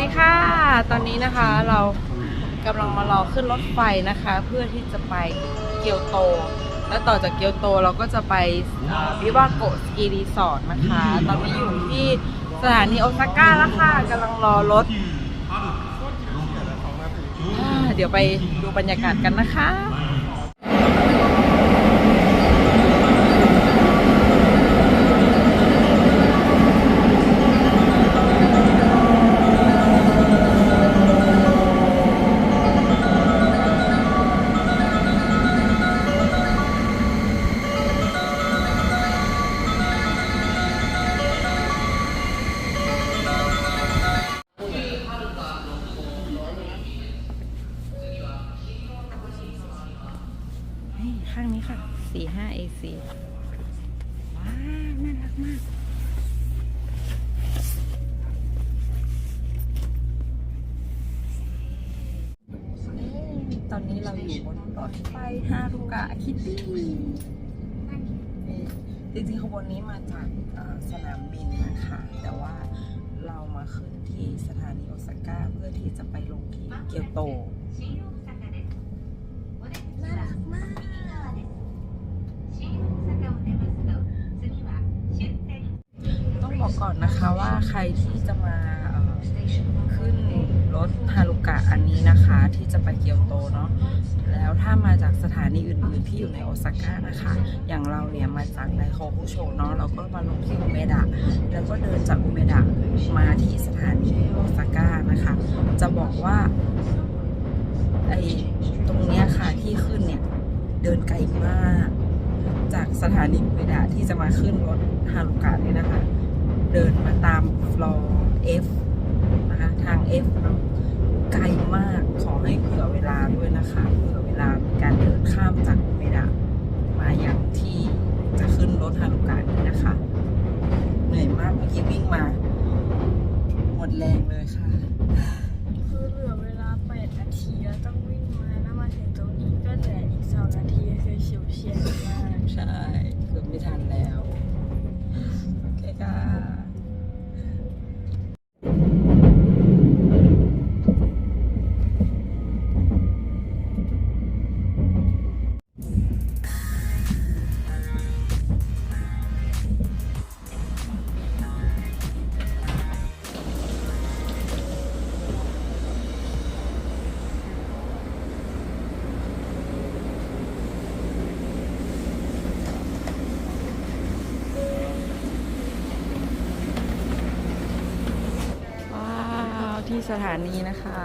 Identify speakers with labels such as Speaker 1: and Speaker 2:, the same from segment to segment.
Speaker 1: ดีค่ะ ตอนนี้นะคะเรากำลังมารอขึ้นรถไฟนะคะ เพื่อที่จะไปเกียวโต แล้วต่อจากเกียวโตเราก็จะไปบิวาโกสกีรีสอร์ทนะคะ ตอนนี้อยู่ที่สถานีโอซาก้าแล้วค่ะกำลังรอรถ เดี๋ยวไปดูบรรยากาศกันนะคะ รถไฟฮารุกะคิตตี้จริงๆขบวนนี้มาจากเอ่อสนามบินนะคะ แต่ว่าเรามาขึ้นที่สถานีโอซาก้าเพื่อที่จะไปลงที่เกียวโตน่ารักมากต้องบอกก่อนนะคะว่าใครที่จะมาเอ่อขึ้น รถฮารุกะอันนี้นะคะที่จะไปเกียวโตเนาะแล้วถ้ามาจากสถานีอื่นๆที่อยู่ในโอซาก้านะคะ อย่างเราเนี่ยมาจากไดโคคุโชเนาะเราก็มาลงที่อุเมดะแล้วก็เดินจากอุเมดะมาที่สถานีโอซาก้านะคะ จะบอกว่าไอ้ตรงเนี้ยค่ะที่ขึ้นเนี่ยเดินไกลมาก จากสถานีอุเมดะที่จะมาขึ้นรถฮารุกะเนี่ยนะคะ เดินมาตามฟลอร์ F นะคะทาง F เนาะไกลมากขอให้เผื่อเวลาด้วยนะคะเผื่อเวลาในการเดินข้ามจากอุเมดะมาอย่างที่จะขึ้นรถฮารุกะนี้นะคะ เหนื่อยมากเมื่อกี้วิ่งมา หมดแรงเลยค่ะ
Speaker 2: คือเหลือเวลา 8 นาทีแล้วต้องวิ่งมาแล้วมาถึงตรงนี้ก็เหลืออีก 2 นาทีคือชิวเฉียดมาก
Speaker 1: ใช่เกือบไม่ ทัน ถานีนะคะ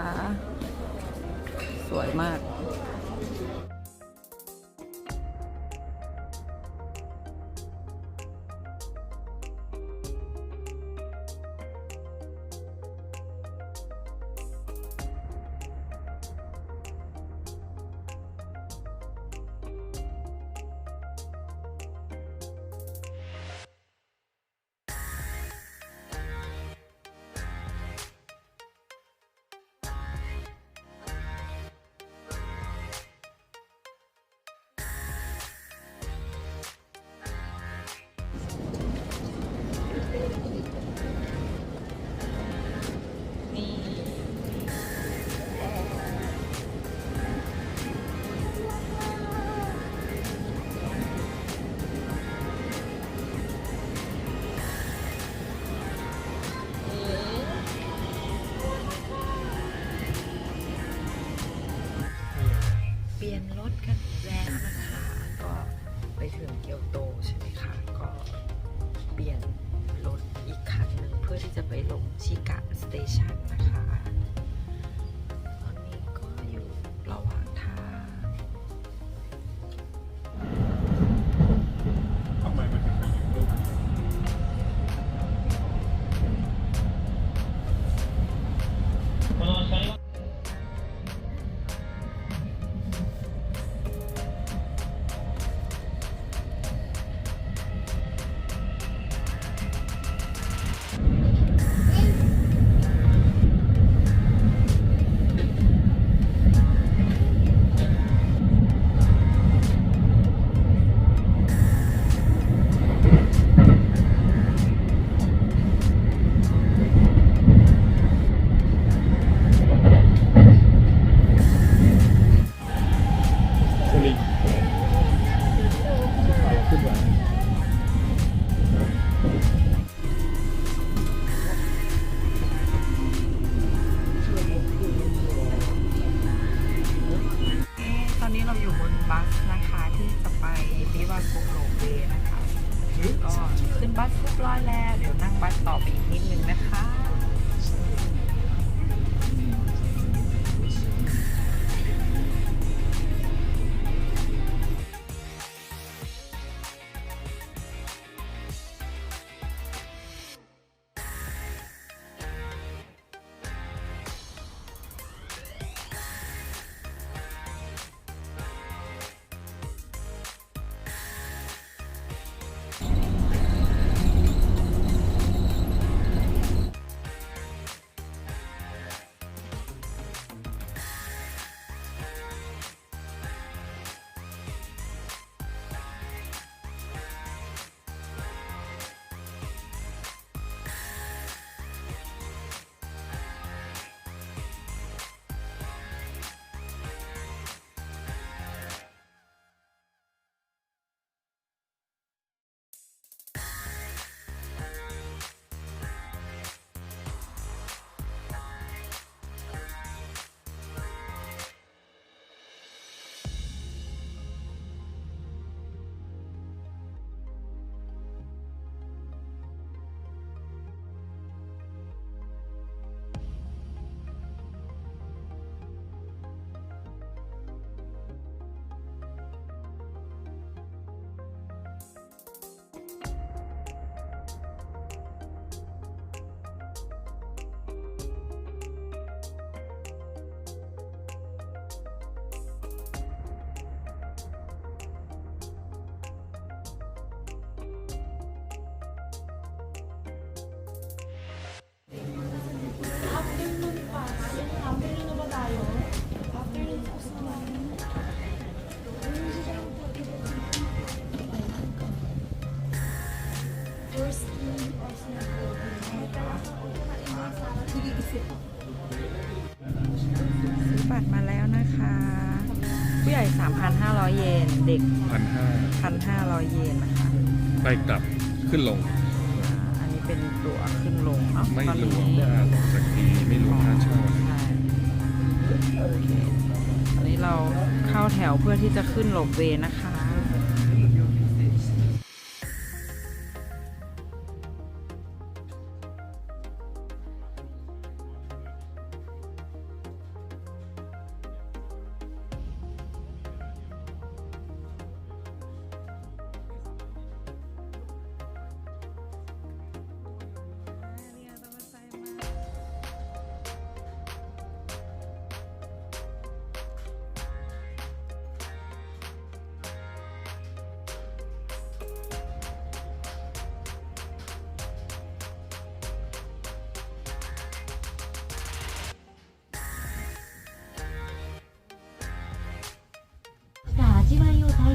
Speaker 1: เราอยู่บนบัสนะคะที่จะไปวิวาโกโรเวนะคะก็
Speaker 3: ขึ้นบัสเรีย
Speaker 1: บร้อยแล้ว เดี๋ยวนั่งบัสต่อไปอีกนิดนึงนะคะ 3,500เยน เด็ก
Speaker 3: พันห้า
Speaker 1: 1,500เยนนะคะ
Speaker 3: ไปกลับขึ้นลง
Speaker 1: อ่าอันนี้เป็นตั๋วขึ้นลงเนาะ
Speaker 3: ไม่
Speaker 1: ตอน
Speaker 3: ร
Speaker 1: นี้
Speaker 3: วมค่าลงสกีไม่รวมค่าเช่า
Speaker 1: ใช่โอเคอันนี้เราเข้าแถวเพื่อที่จะขึ้นหลบเวย์นะคะ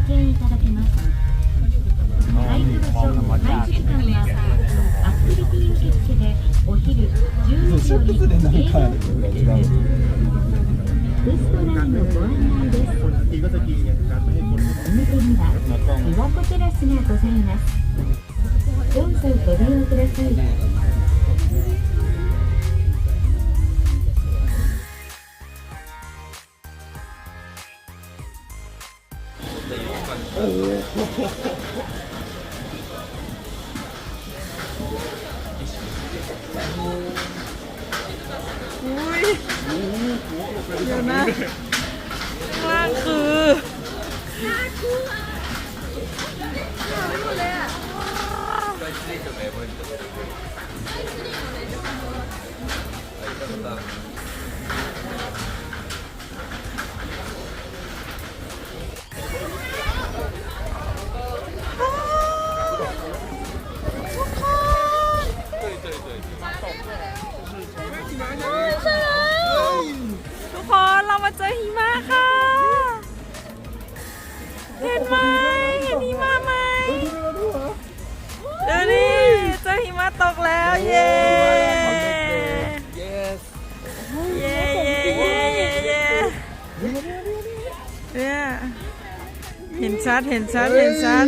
Speaker 4: わいを体験いただけます。入る場所入る時間はアクティビティ受付でお昼10時より営業レストランのご案内です表には琵琶湖テラスがございます。どうぞご利用ください。
Speaker 1: ทุกคนเรามาเจอหิมะค่ะ เห็นไหม ดี๋ยวนี้เจอหิมะตกแล้ว เย้เย้เย้เย้เย้เย้เนี่ยเห็นชัด เห็นชัด เห็นชัด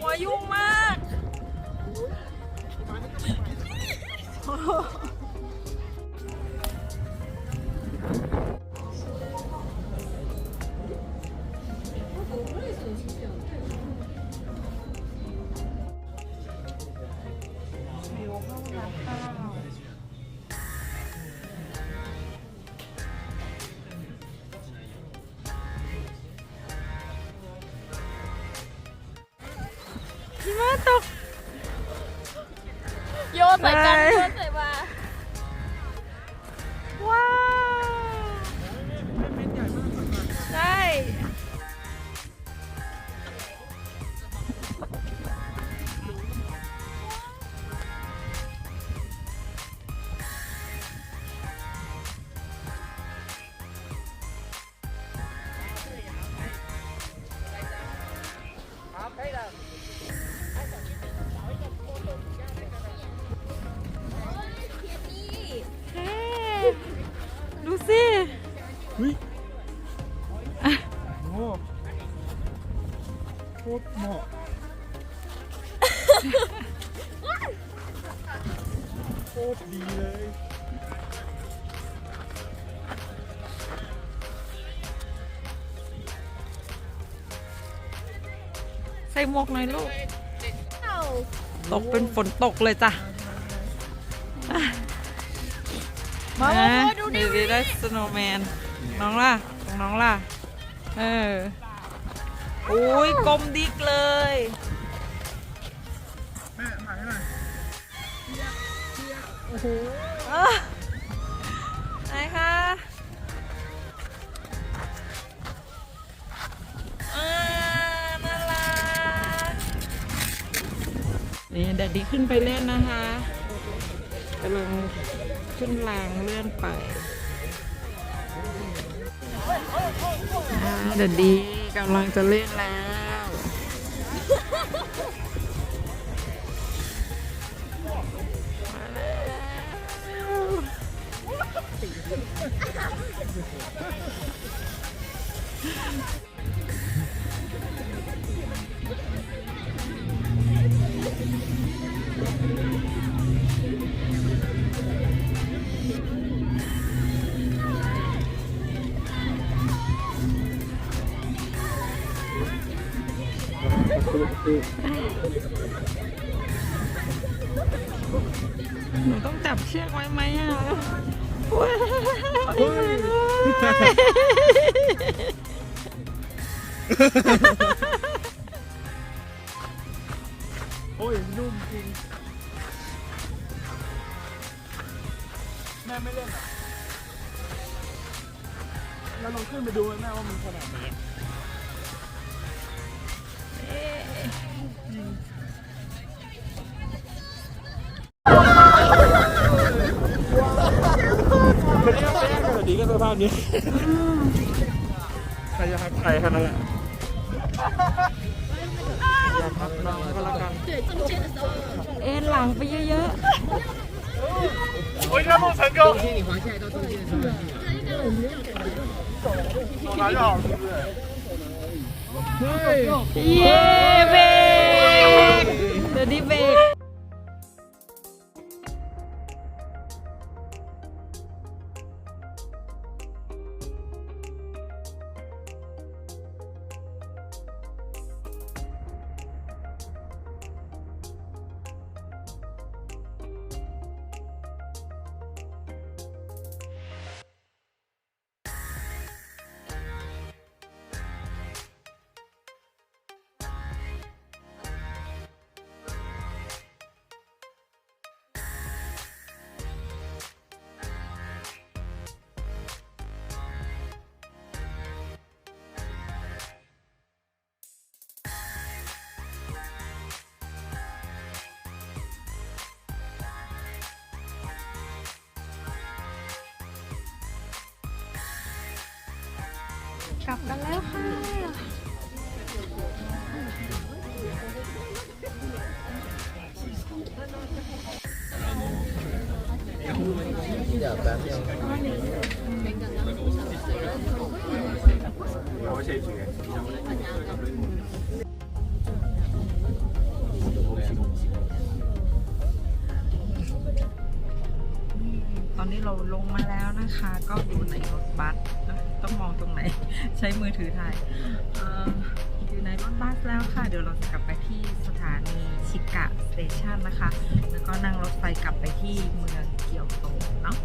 Speaker 1: หัวยุ่งมา
Speaker 3: ก ตรดีเลย
Speaker 1: ใส่หมวกหน่อยลูก ตกเป็นฝนตกเลยจ้ะ
Speaker 2: มา
Speaker 1: นะ
Speaker 2: มาดูดิ
Speaker 1: ดีได้สโนว์แมน น้องล่ะของน้องล่ะ เออ อุ้ยกลมดิกเลย เออไหนคะมาลานี่แดดดีขึ้นไปเล่นนะคะกำลังขึ้นรางเลื่อนไปอ่าแดดดีกำลังจะเล่นแล้ว แล้วหนูต้องจับเชือกไว้ไหมอะว้าว
Speaker 3: โอ้ยนุ่มจริง แม่ไม่เล่นอะแล้วลองขึ้นไปดูไหมแม่ว่ามันขนาดไหนอะคน นี้ก็สภาพนี้ ใครจะหักใครแค่นั้นแหละ
Speaker 1: อย่าทับน้องก็แล้วกัน เอ็นหลังไปเยอะ
Speaker 3: โอ้ยถ้ามึง成功中间你滑下来到中间的时候手还要好是不是
Speaker 1: ๆ เย้เบรกเดี๋ยวนี้เบรก กลับกันแล้วค่ะ
Speaker 3: เนี้
Speaker 1: เราลงมาแล้วนะคะ ก็อยู่ในรถ ใช้มือถือถ่ายอ,อยู่ในรถบัสแล้วค่ะ เดี๋ยวเราจะกลับไปที่สถานีชิกะสเตชันนะคะ แล้วก็นั่งรถไฟกลับไปที่เมืองเกียวโตเนาะ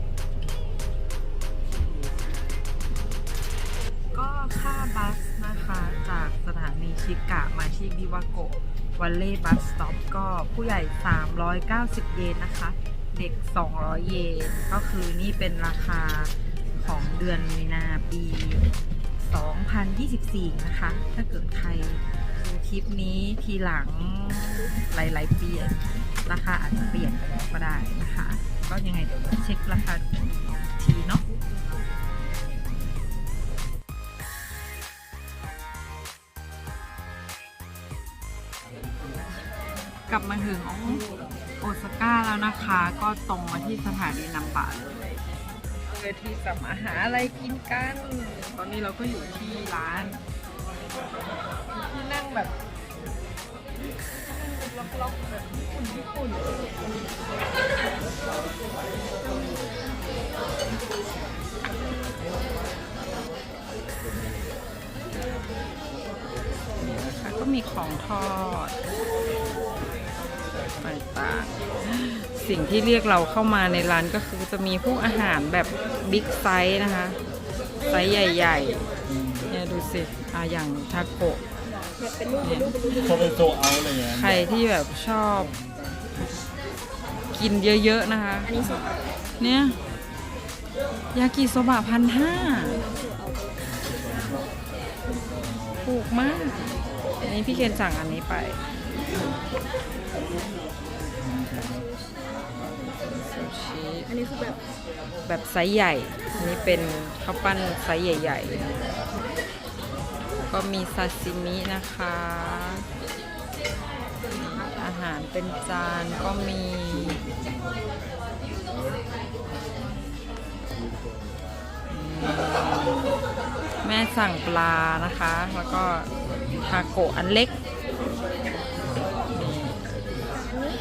Speaker 1: ก็ค่าบัสนะคะจากสถานีชิกะมาที่บิวาโกะวันเล่บัสสต็อปก็ผู้ใหญ่ 390 เยนนะคะ เด็ก 200 เยน ก็คือนี่เป็นราคาของเดือนมีนาปี 2024 นะคะ ถ้าเกิดใครดูคลิปนี้ทีหลังหลายๆปีราคาอาจจะเปลี่ยนไปแล้วก็ได้นะคะ ก็ยังไงเดี๋ยวเช็คราคาทีเนาะกลับมาถึงโอซาก้าแล้วนะคะ ก็ตรงมาที่สถานีนัมบะเลย พื่อที่จะมาหาอะไรกินกัน ตอนนี้เราก็อยู่ที่ร้านที่นั่งแบบล็อกๆแบบญี่ปุ่นญี่ปุ่นนี่นะคะก็มีของทอดต่างๆ สิ่งที่เรียกเราเข้ามาในร้านก็คือจะมีพวกอาหารแบบบิ๊กไซส์นะคะ ไซส์ใหญ่ๆเนี่ยดูสิอะอย่างทาโกะเนี่ย
Speaker 3: เขาเป็นโซเอาอะไรอย่างเงี้ย
Speaker 1: ใครที่แบบชอบ กินเยอะๆนะคะ
Speaker 2: อันนี้สุด
Speaker 1: เนี่ยยากิโซบะพันห้าถูกมาก อันนี้พี่เคนสั่งอันนี้ไป ชิ
Speaker 2: อันนี้คือแบบ
Speaker 1: แบบไซส์ใหญ่ อันนี้เป็นข้าวปั้นไซส์ใหญ่ๆ ก็มีซาซิมินะคะ อาหารเป็นจานก็มีอืมแม่สั่งปลานะคะ แล้วก็ทาโกะอันเล็กนี่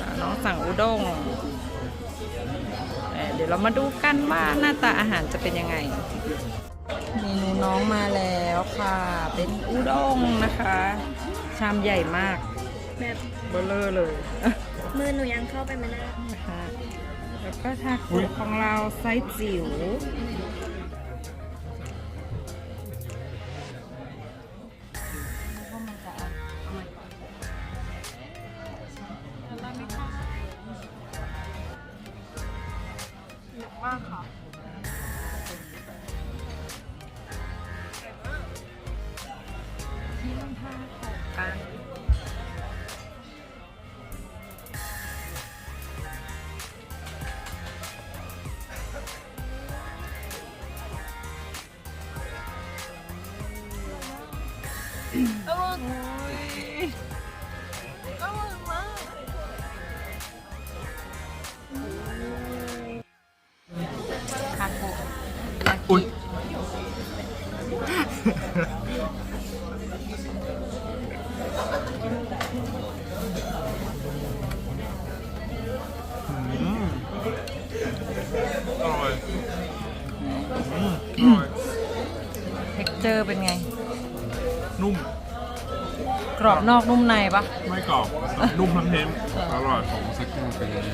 Speaker 1: อ่าน้องสั่งอุด้งเอ่อเดี๋ยวเรามาดูกันว่าหน้าตาอาหารจะเป็นยังไง เมนูน้องมาแล้วค่ะ เป็นอุด้งนะคะ ชามใหญ่มาก
Speaker 2: แบบ
Speaker 1: เบลเลอร์เลย
Speaker 2: มือหนูยังเข้าไปไม่ได้
Speaker 1: นะคะแล้วก็ทาโกะของเราไซส์จิ๋ว อ
Speaker 2: ร่อยอืม
Speaker 3: อร่อย
Speaker 1: เท็กเจอร์เป็นไง
Speaker 3: นุ่ม
Speaker 1: กรอบนอกนุ่มในปะ
Speaker 3: ไม่กรอบนุ่มทั้งเทมอร่อยของสกิลเป็นยังไง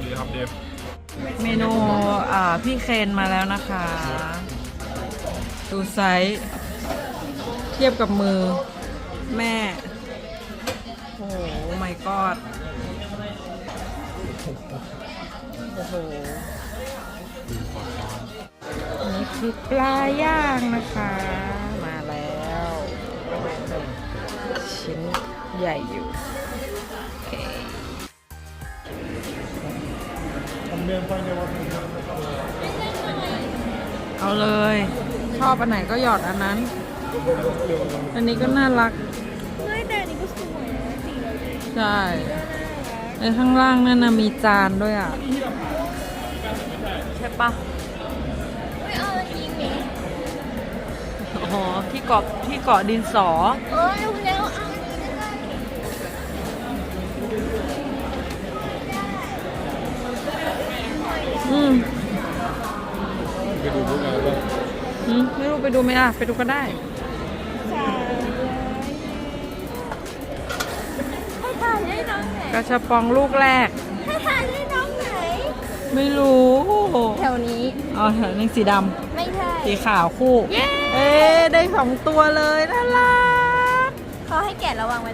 Speaker 3: ดีครับเดฟ
Speaker 1: เมนูอ่าพี่เคนมาแล้วนะคะ ดูไซส์เทียบกับมือแม่ โอ้โหไม่กอดโอ้โหนนี้คือปลาย่างนะคะ มาแล้วชิ้นใหญ่อยู่เคเอาเลย อบอันไหนก็หยอดอันนั้น อันนี้ก็น่ารัก
Speaker 2: ไม่แต่อันนี้ก็สวยนะสีเราดี
Speaker 1: ใช่ในข้างล่างนั่นนะมีจานด้วยอะ ใช่ปะ
Speaker 2: ไม่เอาอันนี้ไหม
Speaker 1: อ๋อที่เกาะที่เกาะดินสอ
Speaker 2: เออเอาแล้วเอ
Speaker 1: ไปดูไหมล่ะ ไปดูก็ได้
Speaker 2: ให้ถ่ายได้น้องไหน
Speaker 1: กระชับปองลูกแรก
Speaker 2: ให้ถ่ายได้น้องไหน
Speaker 1: ไม่รู้
Speaker 2: แถวนี้
Speaker 1: อ๋อแถวนี้สีด
Speaker 2: ไม่ใช่ำ
Speaker 1: สีขาวคู่เอ๊ะได้สองตัวเลยน่ารัก
Speaker 2: เขาให้แกะระวังไว้